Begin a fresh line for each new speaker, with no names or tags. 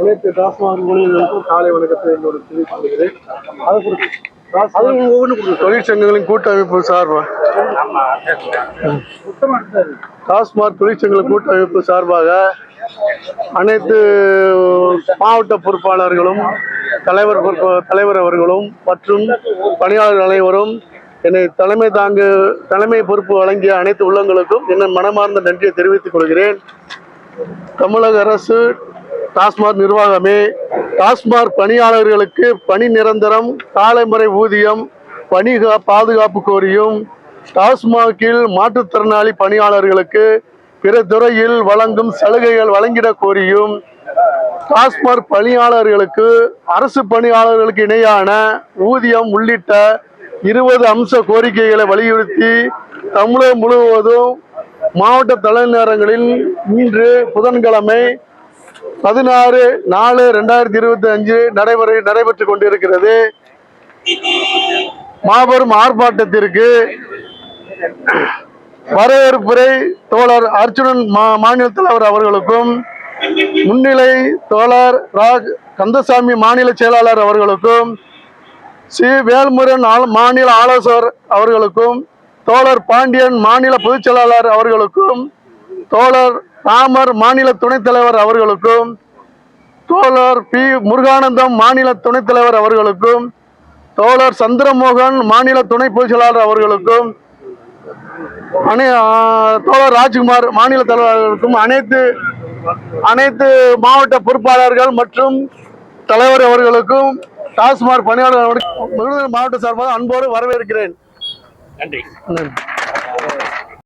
அனைத்து டாஸ்மாக ஊழியர்களுக்கும் காலை வணக்கத்தை என்னோட தெரிவித்துக் அதை அது ஒவ்வொன்று தொழிற்சங்கங்களின் கூட்டமைப்பு சார்பாக டாஸ்மாக் தொழிற்சங்க கூட்டமைப்பு சார்பாக அனைத்து மாவட்ட பொறுப்பாளர்களும் தலைவர் தலைவர் அவர்களும் மற்றும் பணியாளர்கள் அனைவரும் என்னை தலைமை தாங்கு தலைமை பொறுப்பு வழங்கிய அனைத்து உள்ளங்களுக்கும் என்ன மனமார்ந்த நன்றியை தெரிவித்துக் கொள்கிறேன். தமிழக அரசு டாஸ்மாக் நிர்வாகமே டாஸ்மாக் பணியாளர்களுக்கு பணி நிரந்தரம் காலைமுறை ஊதியம் பணி பாதுகாப்பு கோரியும் டாஸ்மாகில் மாற்றுத்திறனாளி பணியாளர்களுக்கு பிற துறையில் வழங்கும் சலுகைகள் வழங்கிட கோரியும் டாஸ்மாக் பணியாளர்களுக்கு அரசு பணியாளர்களுக்கு இணையான ஊதியம் உள்ளிட்ட இருபது அம்ச கோரிக்கைகளை வலியுறுத்தி தமிழகம் முழுவதும் மாவட்ட தலைநகரங்களில் இன்று புதன்கிழமை பதினாறு நாலு ரெண்டாயிரத்தி இருபத்தி அஞ்சு நடைபெற நடைபெற்று கொண்டிருக்கிறது. மாபெரும் ஆர்ப்பாட்டத்திற்கு வரவேற்புரை தோழர் அர்ச்சுனன் மா- மாநில தலைவர் அவர்களுக்கும் முன்னிலை தோழர் ராஜ் கந்தசாமி மாநில செயலாளர் அவர்களுக்கும் சி வேல்முருகன் மாநில ஆலோசகர் அவர்களுக்கும் தோழர் பாண்டியன் மாநில பொதுச் செயலாளர் அவர்களுக்கும் தோழர் ராமர் மாநில துணைத் தலைவர் அவர்களுக்கும் தோழர் பி. முருகானந்தம் மாநில துணைத் தலைவர் அவர்களுக்கும் தோழர் சந்திரமோகன் மாநில துணை பொதுச் செயலாளர் அவர்களுக்கும் அனை தோழர் ராஜ்குமார் மாநில தலைவர்களுக்கும் அனைத்து அனைத்து மாவட்ட பொறுப்பாளர்கள் மற்றும் தலைவர் அவர்களுக்கும் டாஸ்மாக் பணியாளர் மாவட்ட சார்பாக அன்போடு வரவேற்கிறேன். நன்றி.